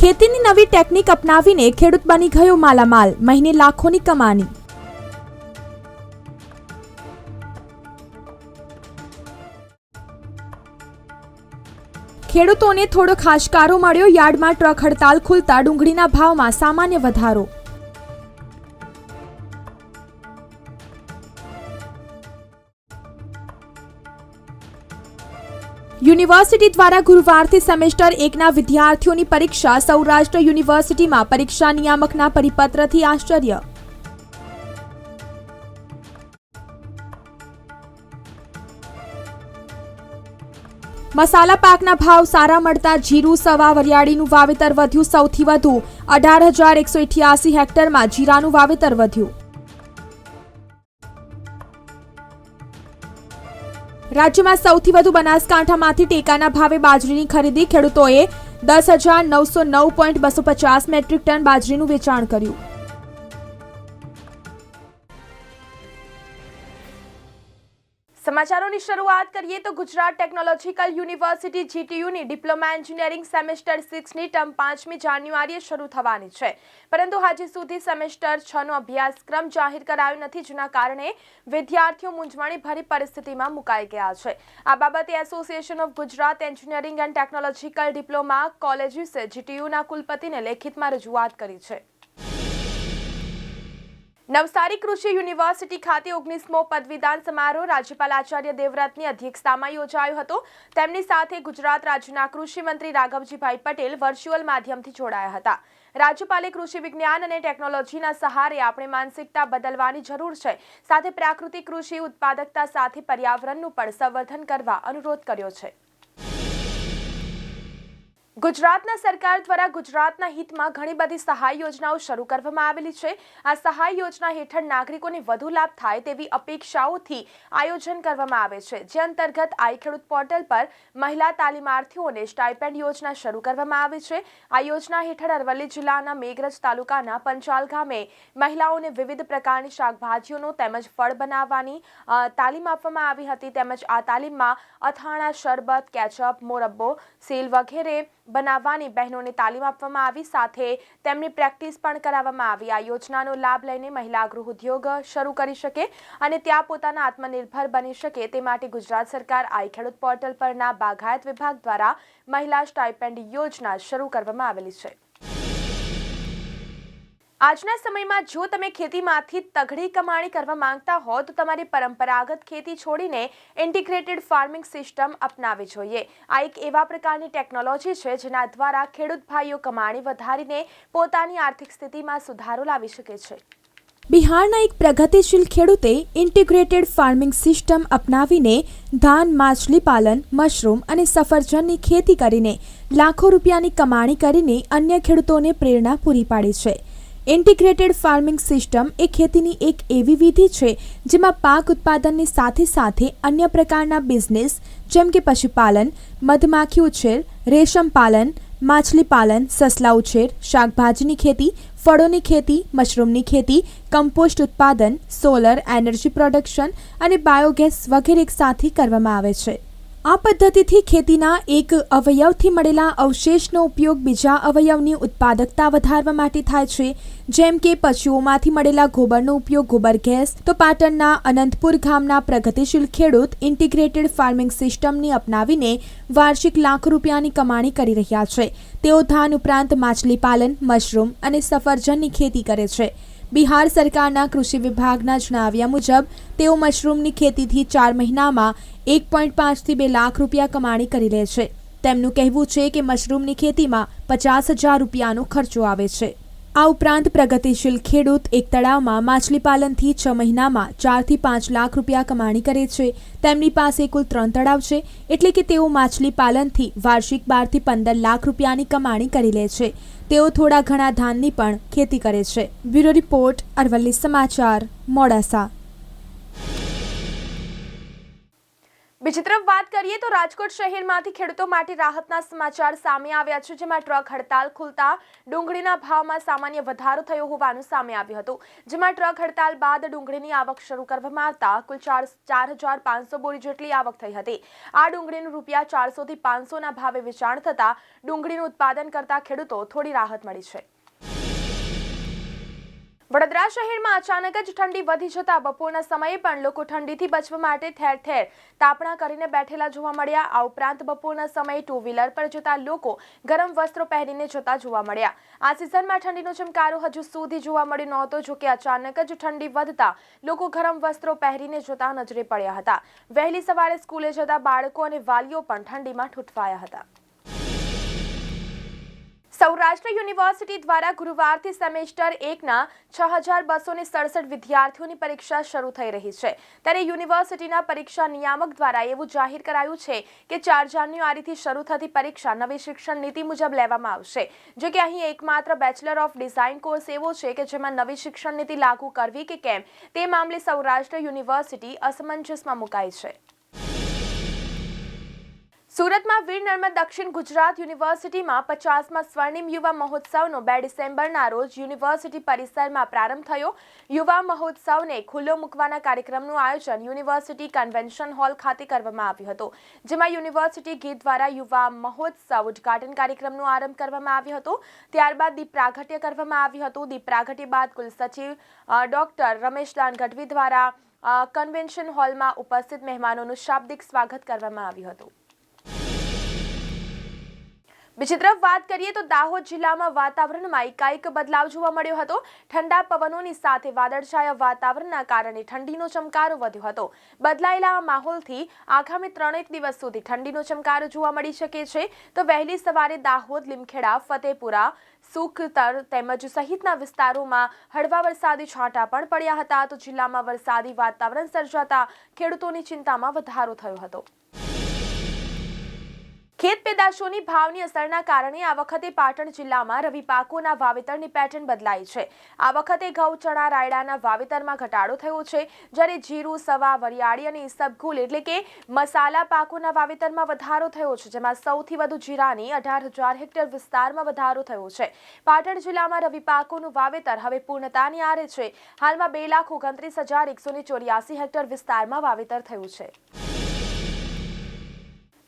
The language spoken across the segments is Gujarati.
ખેતીની નવી ટેકનિક અપનાવીને ખેડૂત બની ગયો માલામાલ. મહિને લાખોની કમાણી. ખેડૂતોને થોડો ખાશકારો મળ્યો. યાર્ડમાં ટ્રક હડતાલ ખુલતા ડુંગળીના ભાવમાં સામાન્ય વધારો. યુનિવર્સિટી દ્વારા ગુરુવારથી સેમેસ્ટર એકના વિદ્યાર્થીઓની પરીક્ષા સૌરાષ્ટ્ર યુનિવર્સિટીમાં પરીક્ષા નિયામકના પરિપત્રથી આશ્ચર્ય. મસાલા પાકના ભાવ સારા મળતા જીરું, સવા, વરિયાળીનું વાવેતર વધ્યું સૌથી વધુ. અઢાર હજાર એકસો હેક્ટરમાં જીરાનું વાવેતર વધ્યું. રાજ્યમાં સૌથી વધુ બનાસકાંઠામાંથી ટેકાના ભાવે બાજરીની ખરીદી ખેડૂતોએ દસ હજાર નવસો નવ પોઈન્ટ બસો પચાસ મેટ્રિક ટન બાજરીનું વેચાણ કર્યું. સમાચારોની શરૂઆત કરીએ તો ગુજરાત ટેકનોલોજીકલ યુનિવર્સિટી જીટીયુની ડિપ્લોમા એન્જિનિયરિંગ સેમેસ્ટર સિક્સની ટર્મ પાંચમી જાન્યુઆરીએ શરૂ થવાની છે. પરંતુ હજી સુધી સેમેસ્ટર છનો અભ્યાસક્રમ જાહેર કરાયો નથી, જેના કારણે વિદ્યાર્થીઓ મૂંઝવણી ભરી પરિસ્થિતિમાં મુકાઈ ગયા છે. આ બાબતે association of Gujarat engineering and technological diploma કોલેજીસે જીટીયુના કુલપતિને લેખિતમાં રજૂઆત કરી છે. નવસારી કૃષિ યુનિવર્સિટી ખાતે ઓગણીસમો પદવીદાન સમારોહ રાજ્યપાલ આચાર્ય દેવવ્રતની અધ્યક્ષતામાં યોજાયો હતો. તેમની સાથે ગુજરાત રાજ્યના કૃષિ મંત્રી રાઘવજીભાઈ પટેલ વર્ચ્યુઅલ માધ્યમથી જોડાયા હતા. રાજ્યપાલે કૃષિ વિજ્ઞાન અને ટેકનોલોજીના સહારે આપણે માનસિકતા બદલવાની જરૂર છે. સાથે પ્રાકૃતિક કૃષિ ઉત્પાદકતા સાથે પર્યાવરણનું પણ સંવર્ધન કરવા અનુરોધ કર્યો છે. ગુજરાતના સરકાર દ્વારા ગુજરાતના હિતમાં ઘણી બધી સહાય યોજનાઓ શરૂ કરવામાં આવેલી છે. આ સહાય યોજના હેઠળ નાગરિકોને વધુ લાભ થાય તેવી અપેક્ષાઓથી આયોજન કરવામાં આવે છે. જે અંતર્ગત આઈ ખેડૂત પોર્ટલ પર મહિલા તાલીમાર્થીઓને સ્ટાઇપેન્ડ યોજના શરૂ કરવામાં આવી છે. આ યોજના હેઠળ અરવલ્લી જિલ્લાના મેઘરજ તાલુકાના પંચાલ ગામે મહિલાઓને વિવિધ પ્રકારની શાકભાજીઓનો તેમજ ફળ બનાવવાની તાલીમ આપવામાં આવી હતી. તેમજ આ તાલીમમાં અથાણા, શરબત, કેચઅપ, મોરબ્બો, સેલ વગેરે બનાવવાની બહેનોને તાલીમ આપવામાં આવી, સાથે તેમની પ્રેક્ટિસ પણ કરાવવામાં આવી. આ યોજનાનો લાભ લઈને મહિલા ગૃહ ઉદ્યોગ શરૂ કરી શકે અને ત્યાં પોતાના આત્મનિર્ભર બની શકે તે માટે ગુજરાત સરકાર આઈ ખેડૂત પોર્ટલ પરના બાગાયત વિભાગ દ્વારા મહિલા સ્ટાઇપેન્ડ યોજના શરૂ કરવામાં આવેલી છે. આજના સમયમાં જો તમે ખેતીમાંથી તગડી કમાણી કરવા માંગતા હો, તો તમારી પરંપરાગત ખેતી છોડીને ઇન્ટિગ્રેટેડ ફાર્મિંગ સિસ્ટમ અપનાવવી જોઈએ. આ એક એવા પ્રકારની ટેકનોલોજી છે જેના દ્વારા ખેડૂત ભાઈઓ કમાણી વધારીને પોતાની આર્થિક સ્થિતિમાં સુધારો લાવી શકે છે. બિહારના એક પ્રગતિશીલ ખેડૂતે ઇન્ટિગ્રેટેડ ફાર્મિંગ સિસ્ટમ અપનાવીને ધાન, માછલી પાલન, મશરૂમ અને સફરજનની ખેતી કરીને લાખો રૂપિયાની કમાણી કરીને અન્ય ખેડૂતોને પ્રેરણા પૂરી પાડી છે. ઇન્ટિગ્રેટેડ ફાર્મિંગ સિસ્ટમ એ ખેતીની એક એવી વિધિ છે જેમાં પાક ઉત્પાદનની સાથે સાથે અન્ય પ્રકારના બિઝનેસ જેમ કે પશુપાલન, મધમાખી ઉછેર, રેશમ પાલન, માછલી પાલન, સસલા ઉછેર, શાકભાજીની ખેતી, ફળોની ખેતી, મશરૂમની ખેતી, કમ્પોસ્ટ ઉત્પાદન, સોલર એનર્જી પ્રોડક્શન અને બાયોગેસ વગેરે એકસાથે કરવામાં આવે છે. આ પદ્ધતિથી ખેતીના એક અવયવથી મળેલા અવશેષનો ઉપયોગ બીજા અવયવની ઉત્પાદકતા વધારવા માટે થાય છે. જેમ કે પશુઓમાંથી મળેલા ગોબરનો ઉપયોગ ગોબર ગેસ, તો પાટણના અનંતપુર ગામના પ્રગતિશીલ ખેડૂત ઇન્ટિગ્રેટેડ ફાર્મિંગ સિસ્ટમની અપનાવીને વાર્ષિક લાખ રૂપિયાની કમાણી કરી રહ્યા છે. તેઓ ધાન ઉપરાંત માછલી પાલન, મશરૂમ અને સફરજનની ખેતી કરે છે. બિહાર સરકારના કૃષિ વિભાગના જણાવ્યા મુજબ, તેઓ મશરૂમની ખેતીથી ચાર મહિનામાં એક પોઈન્ટ પાંચથી બે લાખ રૂપિયા કમાણી કરી લે છે. તેમનું કહેવું છે કે મશરૂમની ખેતીમાં પચાસ હજાર રૂપિયાનો ખર્ચો આવે છે. આ ઉપરાંત પ્રગતિશીલ ખેડૂત એક તળાવમાં માછલી પાલનથી છ મહિનામાં ચારથી પાંચ લાખ રૂપિયા કમાણી કરે છે. તેમની પાસે કુલ ત્રણ તળાવ છે, એટલે કે તેઓ માછલી પાલનથી વાર્ષિક બારથી પંદર લાખ રૂપિયાની કમાણી કરી લે છે. તેઓ થોડા ઘણા ધાનની પણ ખેતી કરે છે. બ્યુરો રિપોર્ટ અરવલ્લી સમાચાર મોડાસા. બીજી તરફ વાત કરીએ તો રાજકોટ શહેરમાંથી ખેડૂતો માટે રાહતના સમાચાર સામે આવ્યા છે, જેમાં ટ્રક હડતાલ ખુલતા ડુંગળીના ભાવમાં સામાન્ય વધારો થયો હોવાનું સામે આવ્યું હતું. જેમાં ટ્રક હડતાલ બાદ ડુંગળીની આવક શરૂ કરવામાં આવતા કુલ ચાર ચાર હજાર પાંચસો બોરી જેટલી આવક થઈ હતી. આ ડુંગળીનું રૂપિયા ચારસોથી પાંચસોના ભાવે વેચાણ થતાં ડુંગળીનું ઉત્પાદન કરતા ખેડૂતો થોડી રાહત મળી છે. વડોદરા શહેરમાં અચાનક જ ઠંડી વધી જતા બપોરના સમયે પણ લોકો ઠંડીથી બચવા માટે ઠેર ઠેર તાપણા કરીને બેઠેલા જોવા મળ્યા. આ ઉપરાંત બપોરના સમયે ટુ વ્હીલર પર જતા લોકો ગરમ વસ્ત્રો પહેરીને જતા જોવા મળ્યા. આ સિઝનમાં ઠંડીનો ચમકારો હજુ સુધી જોવા મળ્યો નહોતો, જો કે અચાનક જ ઠંડી વધતા લોકો ગરમ વસ્ત્રો પહેરીને જતા નજરે પડ્યા હતા. વહેલી સવારે સ્કૂલે જતા બાળકો અને વાલીઓ પણ ઠંડીમાં ઠૂંઠવાયા હતા. સૌરાષ્ટ્ર યુનિવર્સિટી દ્વારા ગુરુવારથી સેમેસ્ટર એકના છ હજાર બસો ને સડસઠ વિદ્યાર્થીઓની પરીક્ષા શરૂ થઈ રહી છે. ત્યારે યુનિવર્સિટીના પરીક્ષા નિયામક દ્વારા એવું જાહેર કરાયું છે કે ચાર જાન્યુઆરીથી શરૂ થતી પરીક્ષા નવી શિક્ષણ નીતિ મુજબ લેવામાં આવશે. જો કે અહીં એકમાત્ર બેચલર ઓફ ડિઝાઇન કોર્સ એવો છે કે જેમાં નવી શિક્ષણ નીતિ લાગુ કરવી કે કેમ તે મામલે સૌરાષ્ટ્ર યુનિવર્સિટી અસમંજસમાં મુકાઈ છે. સુરતમાં વીર નર્મદ દક્ષિણ ગુજરાત યુનિવર્સિટીમાં પચાસમાં સ્વર્ણિમ યુવા મહોત્સવનો બે ડિસેમ્બરના રોજ યુનિવર્સિટી પરિસરમાં પ્રારંભ થયો. યુવા મહોત્સવને ખુલ્લો મૂકવાના કાર્યક્રમનું આયોજન યુનિવર્સિટી કન્વેન્શન હોલ ખાતે કરવામાં આવ્યું હતું. જેમાં યુનિવર્સિટી ગીત દ્વારા યુવા મહોત્સવ ઉદઘાટન કાર્યક્રમનો આરંભ કરવામાં આવ્યો હતો. ત્યારબાદ દીપ પ્રાગટ્ય કરવામાં આવ્યું હતું. દીપ પ્રાગટ્ય બાદ કુલસચિવ ડોક્ટર રમેશદાન ગઢવી દ્વારા કન્વેન્શન હોલમાં ઉપસ્થિત મહેમાનોનું શાબ્દિક સ્વાગત કરવામાં આવ્યું હતું. બીજી તરફ વાત કરીએ તો દાહોદ જિલ્લામાં વાતાવરણમાં એકાએક બદલાવ જોવા મળ્યો હતો. ઠંડા પવનોની સાથે વાદળછાયા વાતાવરણના કારણે ઠંડીનો ચમકારો વધ્યો હતો. બદલાયેલા માહોલથી આગામી ત્રણેક દિવસ સુધી ઠંડીનો ચમકારો જોવા મળી શકે છે. તો વહેલી સવારે દાહોદ, લીમખેડા, ફતેપુરા, સુખતર તેમજ સહિતના વિસ્તારોમાં હળવા વરસાદી છાંટા પણ પડ્યા હતા. તો જિલ્લામાં વરસાદી વાતાવરણ સર્જાતા ખેડૂતોની ચિંતામાં વધારો થયો હતો. ખેત પેદાશોની ભાવની અસરના કારણે આ વખતે પાટણ જિલ્લામાં રવિ પાકોના વાવેતરની પેટર્ન બદલાઈ છે. આ વખતે ઘઉં, ચણા, રાયડાના વાવેતરમાં ઘટાડો થયો છે. જ્યારે જીરું, સવા, વરિયાળી અને ઈસબગુલ એટલે કે મસાલા પાકોના વાવેતરમાં વધારો થયો છે, જેમાં સૌથી વધુ જીરાની અઢાર હજાર હેક્ટર વિસ્તારમાં વધારો થયો છે. પાટણ જિલ્લામાં રવિ પાકોનું વાવેતર હવે પૂર્ણતાની આરે છે. હાલમાં બે લાખ ઓગણત્રીસ હજાર એકસો ચોર્યાસી હેક્ટર વિસ્તારમાં વાવેતર થયું છે.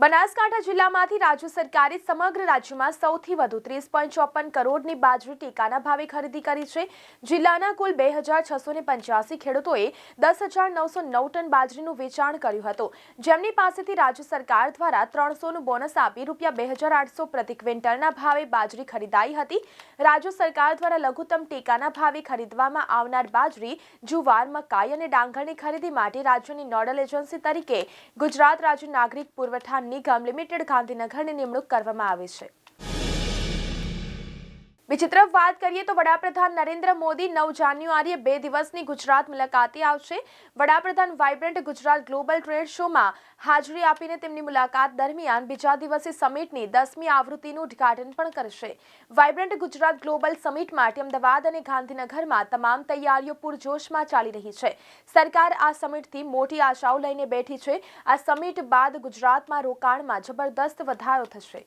બનાસકાંઠા જિલ્લામાંથી રાજ્ય સરકારે સમગ્ર રાજ્યમાં સૌથી વધુ ત્રીસ પોઈન્ટ ચોપન કરોડની બાજરી ટેકાના ભાવે ખરીદી કરી છે. જિલ્લાના કુલ બે હજાર છસો ને પંચ્યાસી ખેડૂતોએ દસ હજાર નવસો નવ ટન બાજરીનું વેચાણ કર્યું હતું. જેમની પાસેથી રાજ્ય સરકાર દ્વારા ત્રણસોનું બોનસ આપી રૂપિયા બે હજાર આઠસો પ્રતિ ક્વિન્ટલના ભાવે બાજરી ખરીદાઈ હતી. રાજ્ય સરકાર દ્વારા લઘુત્તમ ટેકાના ભાવે ખરીદવામાં આવનાર બાજરી, જુવાર, મકાઈ અને ડાંગરની ખરીદી માટે રાજ્યની નોડલ એજન્સી તરીકે ગુજરાત રાજ્ય નાગરિક પુરવઠા નિગમ લિમિટેડ ગાંધીનગરની નિમણૂક કરવામાં આવી છે. બીજી તરફ વાત કરીએ તો વડાપ્રધાન નરેન્દ્ર મોદી નવ જાન્યુઆરીએ બે દિવસની ગુજરાત મુલાકાતે આવશે. વડાપ્રધાન વાઇબ્રન્ટ ગુજરાત ગ્લોબલ ટ્રેડ શોમાં હાજરી આપીને તેમની મુલાકાત દરમિયાન બીજા દિવસે સમિટની દસમી આવૃત્તિનું ઉદ્ઘાટન પણ કરશે. વાઇબ્રન્ટ ગુજરાત ગ્લોબલ સમિટ માટે અમદાવાદ અને ગાંધીનગરમાં તમામ તૈયારીઓ પૂરજોશમાં ચાલી રહી છે. સરકાર આ સમિટથી મોટી આશાઓ લઈને બેઠી છે. આ સમિટ બાદ ગુજરાતમાં રોકાણમાં જબરદસ્ત વધારો થશે.